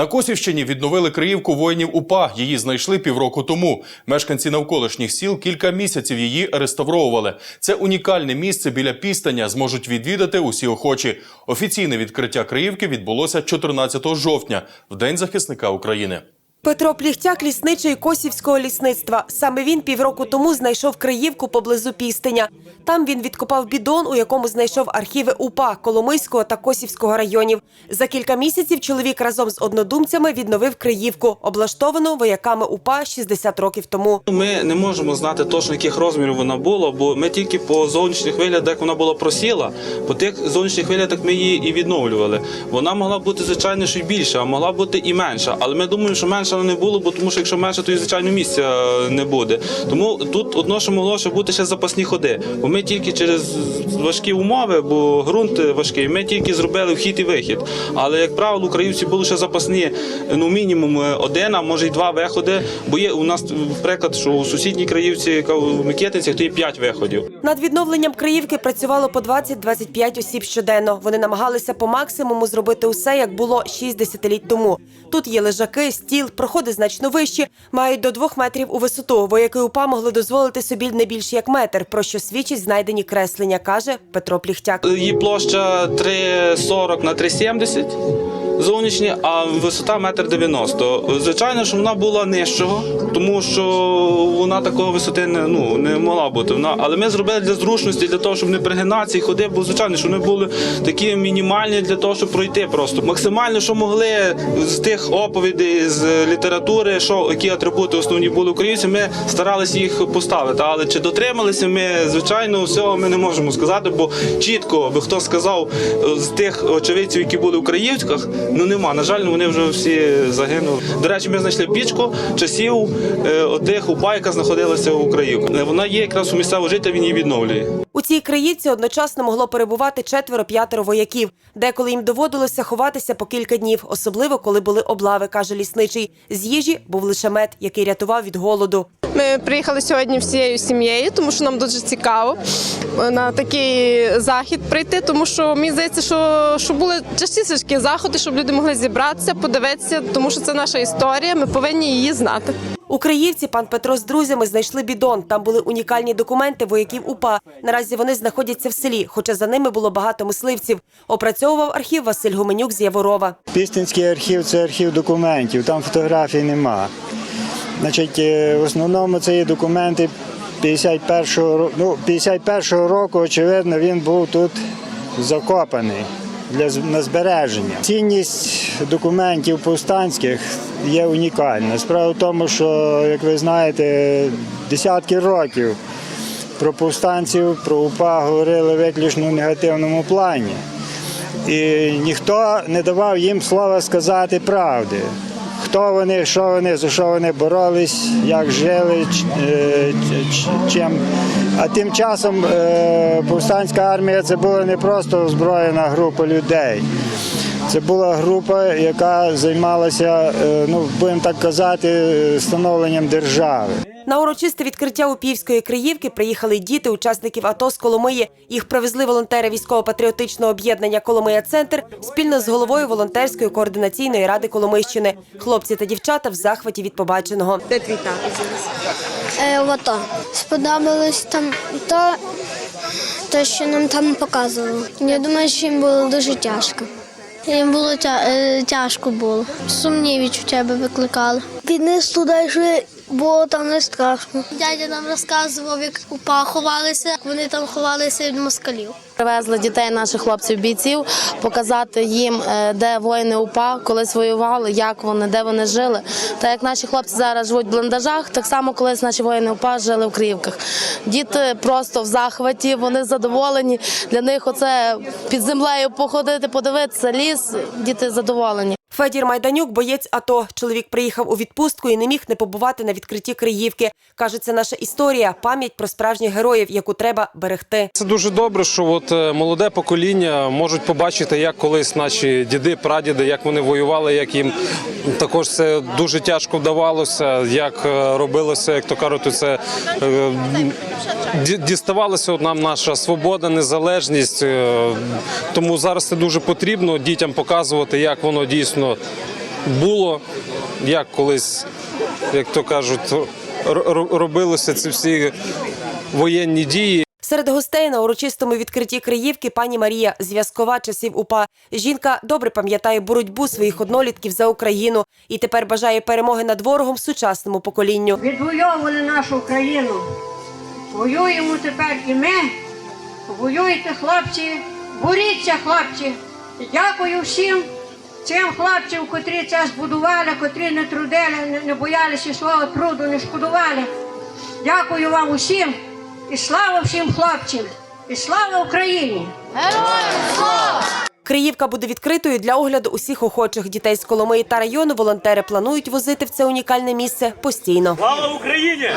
На Косівщині відновили Криївку воїнів УПА. Її знайшли півроку тому. Мешканці навколишніх сіл кілька місяців її реставровували. Це унікальне місце біля пістаня. Зможуть відвідати усі охочі. Офіційне відкриття Криївки відбулося 14 жовтня, в День захисника України. Петро Пліхтяк – лісничий Косівського лісництва. Саме він півроку тому знайшов Криївку поблизу Пістиня. Там він відкопав бідон, у якому знайшов архіви УПА Коломийського та Косівського районів. За кілька місяців чоловік разом з однодумцями відновив Криївку, облаштовану вояками УПА 60 років тому. Ми не можемо знати точно, яких розмірів вона була, бо ми тільки по зовнішніх виглядах вона була просіла. По тих зовнішніх виглядах ми її і відновлювали. Вона могла бути звичайно що більша, а могла бути і менша. Але ми думаємо, що менша вона не було, бо тому що якщо менше, то і звичайно місця е, не буде. Тому тут одно, що могло ще бути ще запасні ходи. Бо ми тільки через важкі умови, бо ґрунт важкий, ми тільки зробили вхід і вихід. Але як правило, українці були ще запасні, ну мінімум один, а може й два виходи. Бо є у нас приклад, що у сусідній краївці, яка в Микитинцях, то є п'ять виходів. Над відновленням Криївки працювало по 20-25 осіб щоденно. Вони намагалися по максимуму зробити усе, як було 6 десятиліть тому. Тут є лежаки, стіл, проходи значно вищі, мають до двох метрів у висоту. Вояки УПА могли дозволити собі не більше як метр, про що свідчить знайдені креслення, каже Петро Пліхтяк. Її площа 3,40 на 3,70 зовнішні, а висота метр 90. Звичайно, що вона була нижчого, тому що вона такої висоти не, ну, не могла бути. Вона, але ми зробили для зручності, для того, щоб не пригинатися і ходити, бо звичайно, що вони були такі мінімальні для того, щоб пройти просто. Максимально, що могли з тих оповідей, з літератури, що які атрибути основні були українці, ми старалися їх поставити. Але чи дотрималися ми, звичайно, всього ми не можемо сказати, бо чітко би хто сказав е, з тих очевидців, які були в ну нема. На жаль, вони вже всі загинули. До речі, ми знайшли пічку часів е, отих упа, яка знаходилася в Украївку. Е, Вона є якраз у місцевого жителя, він її відновлює. У цій Криївці одночасно могло перебувати четверо-п'ятеро вояків. Деколи їм доводилося ховатися по кілька днів, особливо коли були облави, каже лісничий. З їжі був лише мед, який рятував від голоду. Ми приїхали сьогодні всією сім'єю, тому що нам дуже цікаво на такий захід прийти, тому що мені здається, що, що були частіше заходи, щоб люди могли зібратися, подивитися, тому що це наша історія. Ми повинні її знати. У Криївці пан Петро з друзями знайшли бідон. Там були унікальні документи вояків УПА. Наразі вони знаходяться в селі, хоча за ними було багато мисливців. Опрацьовував архів Василь Гуменюк з Яворова. Пістинський архів це архів документів, там фотографій нема. Значить, е, в основному це є документи 51-го, ро- ну, 51-го року, очевидно, він був тут закопаний для на збереження. Цінність документів повстанських є унікальна. Справа в тому, що, як ви знаєте, десятки років про повстанців, про УПА говорили виключно в негативному плані. І ніхто не давав їм слова сказати правди. Хто вони, що вони, за що вони боролись, як жили, е, чим. А тим часом е, повстанська армія це була не просто озброєна група людей. Це була група, яка займалася, е, ну будемо так казати, становленням держави. На урочисте відкриття Упівської Криївки приїхали діти учасників АТО з Коломиї. Їх привезли волонтери військово-патріотичного об'єднання Коломия Центр спільно з головою волонтерської координаційної ради Коломийщини. Хлопці та дівчата в захваті від побаченого. Де твій тато? Е, в АТО. Сподобалось там то, те, що нам там показували. Я думаю, що їм було дуже тяжко. Їм було е, тяжко було. Сумні відчуття би викликали. Віднес туди йшли, бо там не страшно. Дядя нам розказував, як упа ховалися, як вони там ховалися від москалів. Привезли дітей наших хлопців-бійців, показати їм, е, де воїни УПА колись воювали, як вони, де вони жили. Та як наші хлопці зараз живуть в бліндажах, так само колись наші воїни УПА жили в Криївках. Діти просто в захваті, вони задоволені. Для них оце під землею походити, подивитися ліс. Діти задоволені. Федір Майданюк, боєць АТО. Чоловік приїхав у відпустку і не міг не побувати на відкритті Криївки. Каже, це наша історія, пам'ять про справжніх героїв, яку треба берегти. Це дуже добре, що от е, молоде покоління можуть побачити, як колись наші діди, прадіди, як вони воювали, як їм також це дуже тяжко вдавалося, як е, робилося, як то кажуть, це е, діставалася нам наша свобода, незалежність. Тому зараз це дуже потрібно дітям показувати, як воно дійсно було, як колись, як то кажуть, робилося ці всі воєнні дії. Серед гостей на урочистому відкритті Криївки пані Марія, зв'язкова часів УПА. Жінка добре пам'ятає боротьбу своїх однолітків за Україну і тепер бажає перемоги над ворогом сучасному поколінню. відвоювали нашу країну. Воюємо тепер і ми. Воюйте, хлопці, боріться, хлопці. Дякую всім цим хлопцям, котрі це збудували, котрі не трудили, не, боялися свого труду, не шкодували. Дякую вам усім і слава всім хлопцям, і слава Україні! Криївка буде відкритою для огляду усіх охочих дітей з Коломиї та району. Волонтери планують возити в це унікальне місце постійно. Слава Україні!